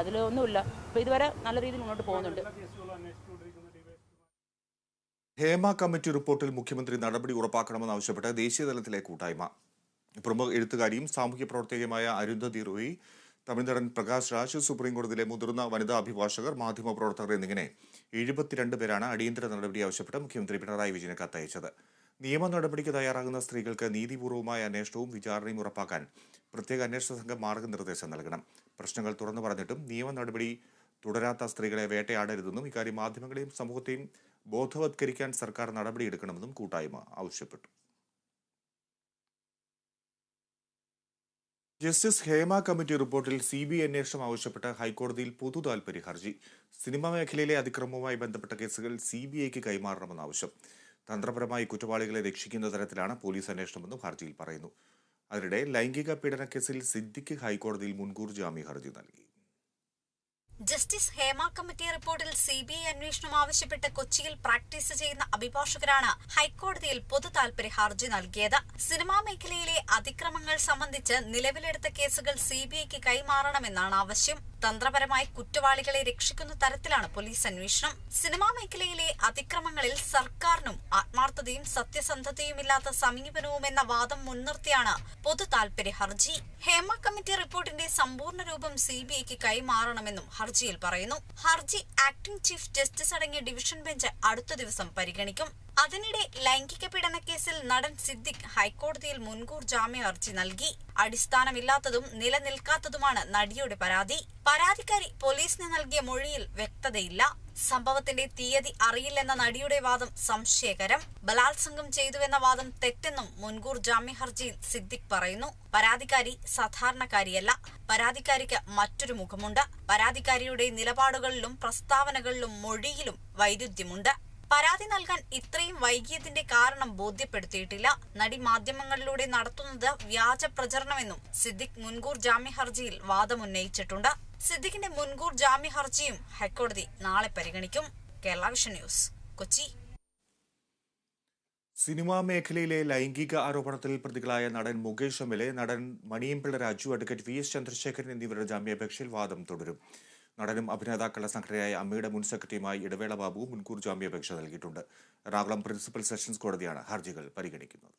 അതിലൊന്നുമില്ല അപ്പോൾ ഇതുവരെ നല്ല രീതിയിൽ മുന്നോട്ട് പോകുന്നുണ്ട്. ഹേമ കമ്മിറ്റി റിപ്പോർട്ടിൽ മുഖ്യമന്ത്രി നടപടി ഉറപ്പാക്കണമെന്ന് ആവശ്യപ്പെട്ട് ദേശീയതലത്തിലെ കൂട്ടായ്മ. പ്രമുഖ എഴുത്തുകാരിയും സാമൂഹ്യ പ്രവർത്തകയുമായ അരുന്ധതി റോയി തമിഴ്നടൻ പ്രകാശ് രാജ് സുപ്രീംകോടതിയിലെ മുതിർന്ന വനിതാ അഭിഭാഷകർ മാധ്യമപ്രവർത്തകർ എന്നിങ്ങനെ എഴുപത്തിരണ്ട് പേരാണ് അടിയന്തര നടപടി ആവശ്യപ്പെട്ട് മുഖ്യമന്ത്രി പിണറായി വിജയന് കത്തയച്ചത്. നിയമ നടപടിക്ക് തയ്യാറാകുന്ന സ്ത്രീകൾക്ക് നീതിപൂർവമായ അന്വേഷണവും വിചാരണയും ഉറപ്പാക്കാൻ പ്രത്യേക അന്വേഷണ സംഘം മാർഗനിർദ്ദേശം നൽകണം. പ്രശ്നങ്ങൾ തുറന്നു പറഞ്ഞിട്ടും നിയമ നടപടി തുടരാത്ത സ്ത്രീകളെ വേട്ടയാടരുതെന്നും ഇക്കാര്യം മാധ്യമങ്ങളെയും സമൂഹത്തെയും ബോധവത്കരിക്കാൻ സർക്കാർ നടപടിയെടുക്കണമെന്നും കൂട്ടായ്മ ആവശ്യപ്പെട്ടു. ജസ്റ്റിസ് ഹേമ കമ്മിറ്റി റിപ്പോർട്ടിൽ സി ബി അന്വേഷണം ആവശ്യപ്പെട്ട് ഹൈക്കോടതിയിൽ പൊതു താൽപര്യ ഹർജി. സിനിമാ മേഖലയിലെ അതിക്രമവുമായി ബന്ധപ്പെട്ട കേസുകൾ സി ബി ഐക്ക് കൈമാറണമെന്ന ആവശ്യം തന്ത്രപരമായി കുറ്റവാളികളെ രക്ഷിക്കുന്ന തരത്തിലാണ് പോലീസ് അന്വേഷണമെന്നും ഹർജിയിൽ പറയുന്നു. അതിനിടെ ലൈംഗിക പീഡന കേസിൽ സിദ്ദിഖ് ഹൈക്കോടതിയിൽ മുൻകൂർ ജാമ്യ ഹർജി നൽകി. ജസ്റ്റിസ് ഹേമ കമ്മിറ്റി റിപ്പോർട്ടിൽ സി ബി ഐ അന്വേഷണം ആവശ്യപ്പെട്ട് കൊച്ചിയിൽ പ്രാക്ടീസ് ചെയ്യുന്ന അഭിഭാഷകരാണ് ഹൈക്കോടതിയിൽ പൊതു താൽപര്യ ഹർജി നൽകിയത്. സിനിമാ മേഖലയിലെ അതിക്രമങ്ങൾ സംബന്ധിച്ച് നിലവിലെടുത്ത കേസുകൾ സി ബി ഐക്ക് കൈമാറണമെന്നാണ് ആവശ്യം. തന്ത്രപരമായി കുറ്റവാളികളെ രക്ഷിക്കുന്ന തരത്തിലാണ് പോലീസ് അന്വേഷണം. സിനിമാ മേഖലയിലെ അതിക്രമങ്ങളിൽ സർക്കാരിനും ആത്മാർത്ഥതയും സത്യസന്ധതയുമില്ലാത്ത സമീപനവും എന്ന വാദം മുൻനിർത്തിയാണ് പൊതു താൽപര്യ ഹർജി. ഹേമ കമ്മിറ്റി റിപ്പോർട്ടിന്റെ സമ്പൂർണ രൂപം സി ബി ഐക്ക് കൈമാറണമെന്നും ഹർജിയിൽ പറയുന്നു. ഹർജി ആക്ടിംഗ് ചീഫ് ജസ്റ്റിസ് അടങ്ങിയ ഡിവിഷൻ ബെഞ്ച് അടുത്ത ദിവസം പരിഗണിക്കും. അതിനിടെ ലൈംഗിക പീഡന കേസിൽ നടൻ സിദ്ദിഖ് ഹൈക്കോടതിയിൽ മുൻകൂർ ജാമ്യ ഹർജി നൽകി. അടിസ്ഥാനമില്ലാത്തതും നിലനിൽക്കാത്തതുമാണ് നടിയുടെ പരാതി. പരാതിക്കാരി പോലീസിന് നൽകിയ മൊഴിയിൽ വ്യക്തതയില്ല. സംഭവത്തിന്റെ തീയതി അറിയില്ലെന്ന നടിയുടെ വാദം സംശയകരം. ബലാത്സംഗം ചെയ്തുവെന്ന വാദം തെറ്റെന്നും മുൻകൂർ ജാമ്യ ഹർജിയിൽ സിദ്ദിഖ് പറയുന്നു. പരാതിക്കാരി സാധാരണക്കാരിയല്ല. പരാതിക്കാരിക്ക് മറ്റൊരു മുഖമുണ്ട്. പരാതിക്കാരിയുടെ നിലപാടുകളിലും പ്രസ്താവനകളിലും മൊഴിയിലും വൈരുദ്ധ്യമുണ്ട്. പരാതി നൽകാൻ ഇത്രയും വൈകിയതിന്റെ കാരണം ബോധ്യപ്പെടുത്തിയിട്ടില്ല. നടി മാധ്യമങ്ങളിലൂടെ നടത്തുന്നത് വ്യാജ പ്രചരണമെന്നും സിദ്ദിഖ് മുൻകൂർ ജാമ്യ ഹർജിയിൽ വാദമുന്നയിച്ചിട്ടുണ്ട് സിദ്ദിഖിന്റെ മുൻകൂർ ജാമ്യ ഹർജിയും ഹൈക്കോടതി നാളെ പരിഗണിക്കും. Kerala vision news Kochi. Cinema മേഖലയിലെ ലൈംഗിക ആരോപണത്തിൽ പ്രതികളായ നടൻ മുകേഷ് എ നടൻ Maniyanpilla Raju advocate V S Chandrasekharan എന്നിവരുടെ ജാമ്യാപേക്ഷയിൽ വാദം തുടരും. നടനും അഭിനേതാക്കളുടെ സംഘടനയായ അമ്മയുടെ മുൻ സെക്രട്ടറിയുമായി ഇടവേള ബാബു മുൻകൂർ ജാമ്യാപേക്ഷ നൽകിയിട്ടുണ്ട്. എറണാകുളം പ്രിൻസിപ്പൽ സെഷൻസ് കോടതിയാണ് ഹർജികൾ പരിഗണിക്കുന്നത്.